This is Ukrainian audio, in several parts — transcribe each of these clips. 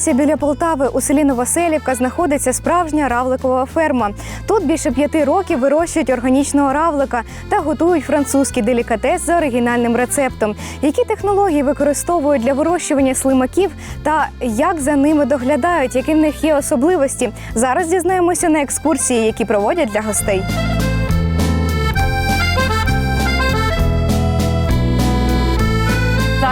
станції біля Полтави у селі Новоселівка знаходиться справжня равликова ферма. Тут більше п'яти років вирощують органічного равлика та готують французький делікатес за оригінальним рецептом. Які технології використовують для вирощування слимаків та як за ними доглядають, які в них є особливості? Зараз дізнаємося на екскурсії, які проводять для гостей.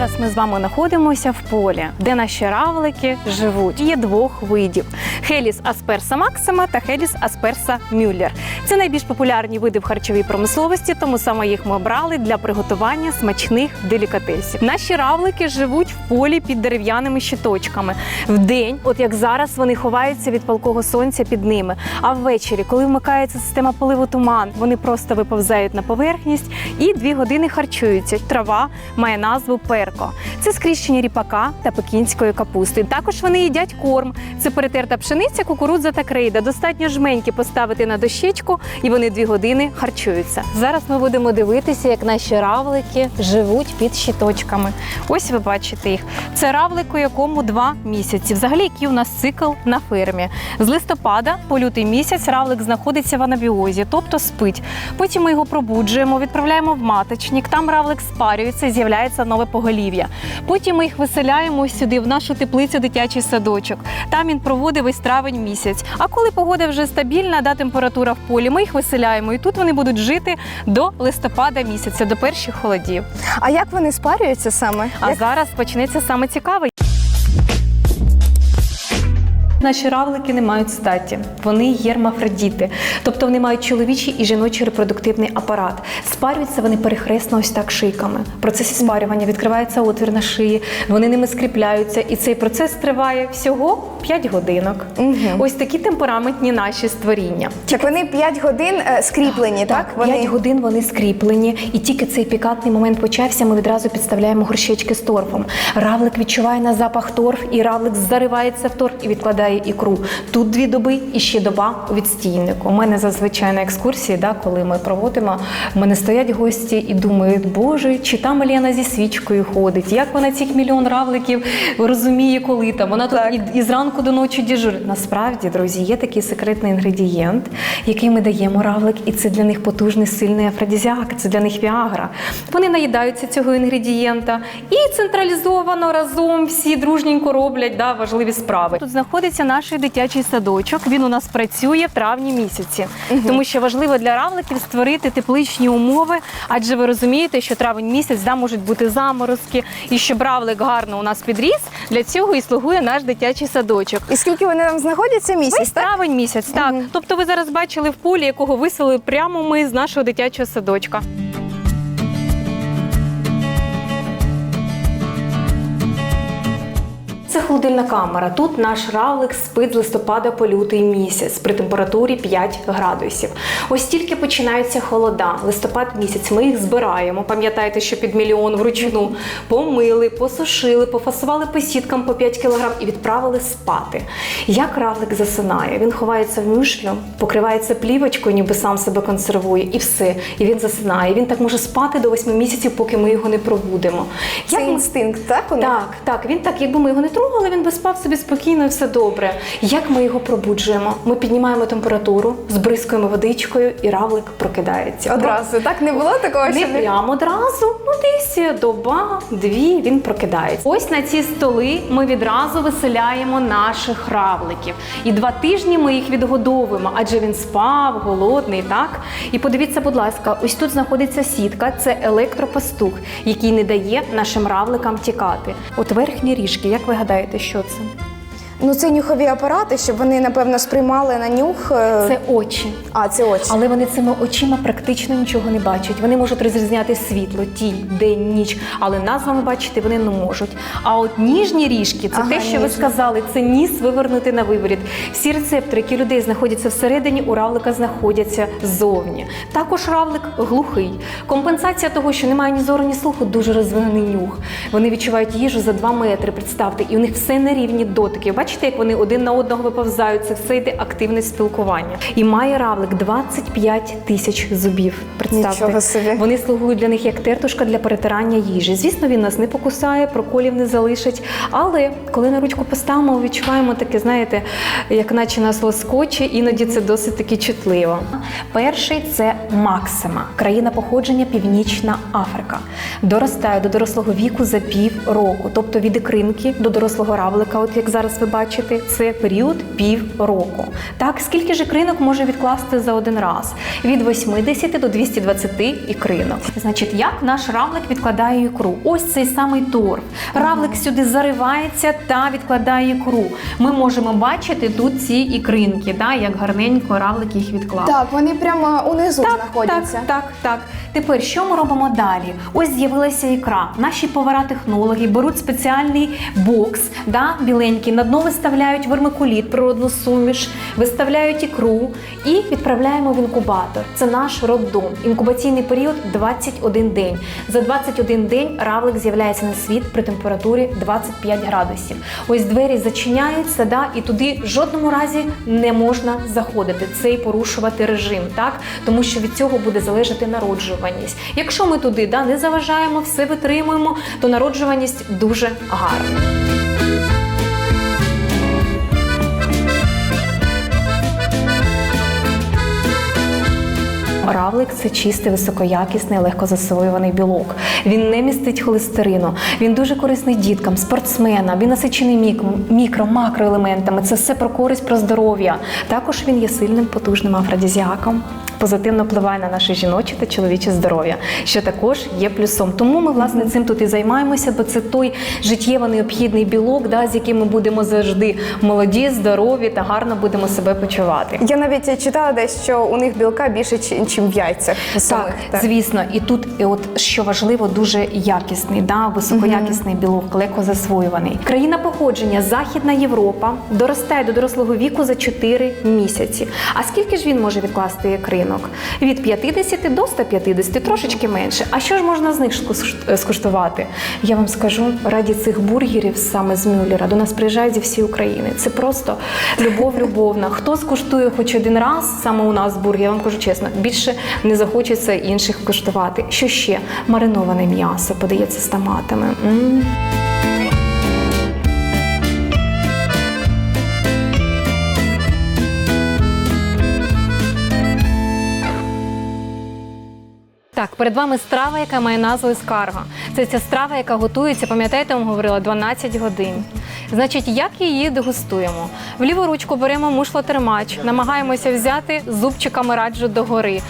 Зараз ми з вами знаходимося в полі, де наші равлики живуть. Є двох видів: Хеліс асперса максима та Хеліс асперса мюллер. Це найбільш популярні види в харчовій промисловості, тому саме їх ми обрали для приготування смачних делікатесів. Наші равлики живуть в полі під дерев'яними щиточками. Вдень, от як зараз, вони ховаються від палкого сонця під ними. А ввечері, коли вмикається система поливу туман, вони просто виповзають на поверхність і дві години харчуються. Трава має назву 个。Це скріщення ріпака та пекінської капусти. Також вони їдять корм. Це перетерта пшениця, кукурудза та крейда. Достатньо жменьки поставити на дощечку, і вони дві години харчуються. Зараз ми будемо дивитися, як наші равлики живуть під щиточками. Ось ви бачите їх. Це равлик, у якому два місяці. Взагалі, який у нас цикл на фермі. З листопада по лютий місяць равлик знаходиться в анабіозі, тобто спить. Потім ми його пробуджуємо, відправляємо в маточник. Там равлик спарюється і з'являється нове поголів'я. Потім ми їх виселяємо сюди, в нашу теплицю дитячий садочок. Там він проводить весь травень місяць. А коли погода вже стабільна, да температура в полі, ми їх виселяємо. І тут вони будуть жити до листопада місяця, до перших холодів. А як вони спарюються саме? А Як- зараз почнеться саме цікаве. Наші равлики не мають статі, вони є гермафродіти, тобто вони мають чоловічий і жіночий репродуктивний апарат. Спарюються вони перехресно ось так шийками. В процесі спарювання відкривається отвір на шиї, вони ними скріпляються, і цей процес триває всього 5 годинок. Мгм. Ось такі темпераментні наші створіння. Так вони 5 годин е, скріплені, так? Так, 5 годин вони скріплені, і тільки цей пікантний момент почався. Ми відразу підставляємо горщички з торфом. Равлик відчуває на запах торф, і равлик заривається в торф і відкладає ікру. Тут дві доби і ще доба у відстійнику. У мене зазвичай на екскурсії, да, коли ми проводимо, в мене стоять гості і думають, боже, чи там Лена зі свічкою ходить, як вона цих мільйон равликів розуміє, коли там вона тут і, і зранку до ночі дежурить. Насправді, друзі, є такий секретний інгредієнт, який ми даємо равлик, і це для них потужний сильний афродізіак, це для них віагра. Вони наїдаються цього інгредієнта і централізовано разом всі дружненько роблять да, важливі справи. Тут знаходиться наш дитячий садочок. Він у нас працює в травні місяці, тому що важливо для равликів створити тепличні умови, адже ви розумієте, що травень місяць да, можуть бути заморозки, і щоб равлик гарно у нас підріс, для цього і слугує наш дитячий садочок. І скільки вони там знаходяться місяць, Весь так? травень місяць, так. Мгм. Тобто ви зараз бачили в полі, якого виселили прямо ми з нашого дитячого садочка. Це холодильна камера. Тут наш равлик спить з листопада по лютий місяць при температурі 5 градусів. Ось тільки починаються холода. Листопад місяць. Ми їх збираємо. Пам'ятаєте, що під мільйон вручну помили, посушили, пофасували по сіткам по 5 кг і відправили спати. Як равлик засинає? Він ховається в мюшлю, покривається плівочкою, ніби сам себе консервує, і все. І він засинає. Він так може спати до 8 місяців, поки ми його не пробудемо. Це Як інстинкт, так? так, так, він так, якби ми його не трогали, він би спав собі спокійно і все добре. Як ми його пробуджуємо? Ми піднімаємо температуру, збризкуємо водичкою, і равлик прокидається. Одразу, так? Не було такого, Не що не... прямо одразу, ну десь доба, дві він прокидається. Ось на ці столи ми відразу виселяємо наших равликів. І два тижні ми їх відгодовуємо, адже він спав, голодний, так? І подивіться, будь ласка, ось тут знаходиться сітка, це електропастух, який не дає нашим равликам тікати. От верхні ріжки, як ви гадаєте, що це? Ну це нюхові апарати, щоб вони, напевно, сприймали на нюх. е, Це очі. А, це очі. Але вони цими очима практично нічого не бачать. Вони можуть розрізняти світло, тінь, день, ніч, але нас з вами бачити вони не можуть. А от ніжні ріжки це Ага, те, що ви сказали, це ніс вивернути на виворіт. Всі рецептори, які людей знаходяться всередині, у равлика знаходяться ззовні. Також равлик глухий. Компенсація того, що немає ні зору, ні слуху, дуже розвинений нюх. Вони відчувають їжу за 2 метри. Представте, і у них все на рівні дотиків. Бачите, як вони один на одного виповзають. Це все йде активне спілкування. І має равлик 25 тисяч зубів. Представте, Нічого собі. вони слугують для них як тертушка для перетирання їжі. Звісно, він нас не покусає, проколів не залишить. Але коли на ручку поставимо, відчуваємо таке, знаєте, як наче нас лоскоче, іноді це досить таки чутливо. Перший це Максима, країна походження Північна Африка. Доростає до дорослого віку за пів року, тобто від ікринки до дорослого равлика, от як зараз ви бачите, це період пів року. Так, скільки ж ікринок може відкласти за один раз? Від 80 до 220 ікринок. Значить, як наш равлик відкладає ікру? Ось цей самий торф. Равлик сюди заривається та відкладає ікру. Ми можемо бачити тут ці ікринки, да, як гарненько равлик їх відклав. Так, вони прямо унизу Так, знаходяться. так, так, так. Тепер що ми робимо далі? Ось з'явилася ікра. Наші повара-технологи беруть спеціальний бокс, да, біленький, на дно виставляють вермикуліт, природну суміш, виставляють ікру і відправляємо в інкубатор. Це наш роддом. Інкубаційний період 21 день. За 21 день равлик з'являється на світ при температурі 25 градусів. Ось двері зачиняються, да, і туди в жодному разі не можна заходити. Це і порушувати режим, так тому що від цього буде залежати народжуваність. Якщо ми туди да, не заважаємо, все витримуємо, то народжуваність дуже гарна. Равлик це чистий, високоякісний, легкозасвоюваний білок. Він не містить холестерину. Він дуже корисний діткам, спортсменам. Він насичений мікро, макроелементами. Це все про користь, про здоров'я. Також він є сильним, потужним афродизіаком. Позитивно впливає на наше жіноче та чоловіче здоров'я, що також є плюсом. Тому ми власне цим тут і займаємося, бо це той життєво необхідний білок, да, з яким ми будемо завжди молоді, здорові та гарно будемо себе почувати. Я навіть читала десь, що у них білка більше, ніж в яйцях. самих, Так, звісно, і тут, і от що важливо, дуже якісний, да, високоякісний білок, легкозасвоюваний. Країна походження Західна Європа доростає до дорослого віку за 4 місяці. А скільки ж він може відкласти ікринок? Від 50 до 150, трошечки менше. А що ж можна з них скуш- скуштувати? Я вам скажу, раді цих бургерів саме з Мюллера до нас приїжджають зі всієї України. Це просто любов любовна. Хто скуштує хоч один раз саме у нас бургер, я вам кажу чесно, більше не захочеться інших куштувати. Що ще? Мариноване м'ясо подається з томатами. М. Так, перед вами страва, яка має назву скарга. Це ця страва, яка готується, пам'ятаєте, я вам говорила 12 годин. Значить, як її дегустуємо? В ліву ручку беремо мушло термач, намагаємося взяти зубчиками раджу догори.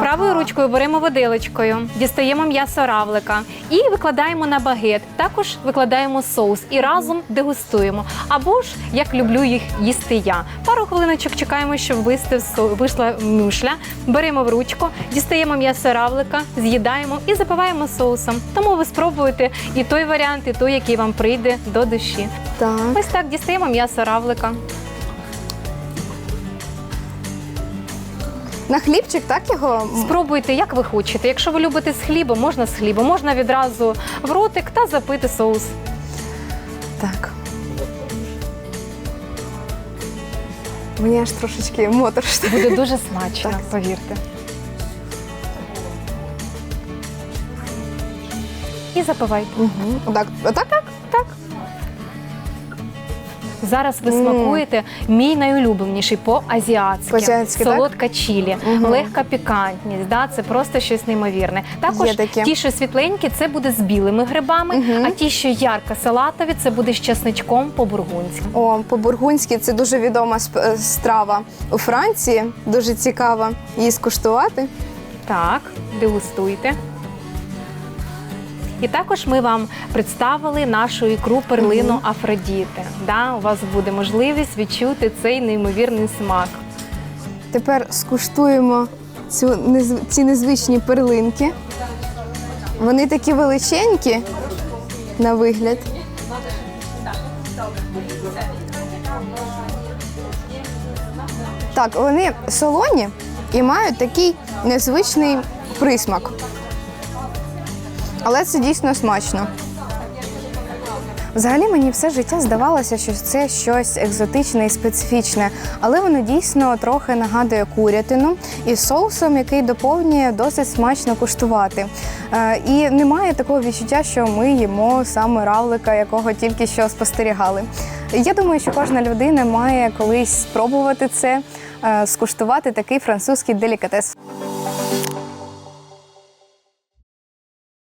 Правою ручкою беремо виделочкою, дістаємо м'ясо равлика і викладаємо на багет. Також викладаємо соус і разом дегустуємо. Або ж як люблю їх їсти я. Пару хвилиночок чекаємо, щоб вийшла мюшля. Беремо в ручку, дістаємо м'ясо равлика, з'їдаємо і запиваємо соусом. Тому ви спробуєте і той варіант, і той, який вам прийде до душі. Так. Ось так дістаємо м'ясо равлика. На хлібчик, так його? Спробуйте, як ви хочете. Якщо ви любите з хлібом, можна з хлібом, можна відразу в ротик та запити соус. Так. Мені аж трошечки моторошно. Буде дуже смачно, Так. повірте. І запивайте. Угу. Отак, отак? Так, так. Зараз ви смакуєте мій найулюбленіший по-азіатськи. По-азіатськи, так? Солодка чілі, Мгм. легка пікантність. Да? Це просто щось неймовірне. Також Є таке. ті, що світленькі, це буде з білими грибами, Мгм. а ті, що ярко салатові, це буде з часничком по-бургунськи. О, по-бургунськи це дуже відома сп- е, страва у Франції. Дуже цікаво її скуштувати. Так, дегустуйте. І також ми вам представили нашу ікру перлину Афродіти. Да, у вас буде можливість відчути цей неймовірний смак. Тепер скуштуємо цю ці незвичні перлинки. Вони такі величенькі на вигляд. Так, вони солоні і мають такий незвичний присмак. Але це дійсно смачно. Взагалі мені все життя здавалося, що це щось екзотичне і специфічне, але воно дійсно трохи нагадує курятину із соусом, який доповнює досить смачно куштувати. Е, І немає такого відчуття, що ми їмо саме равлика, якого тільки що спостерігали. Я думаю, що кожна людина має колись спробувати це, е, скуштувати такий французький делікатес.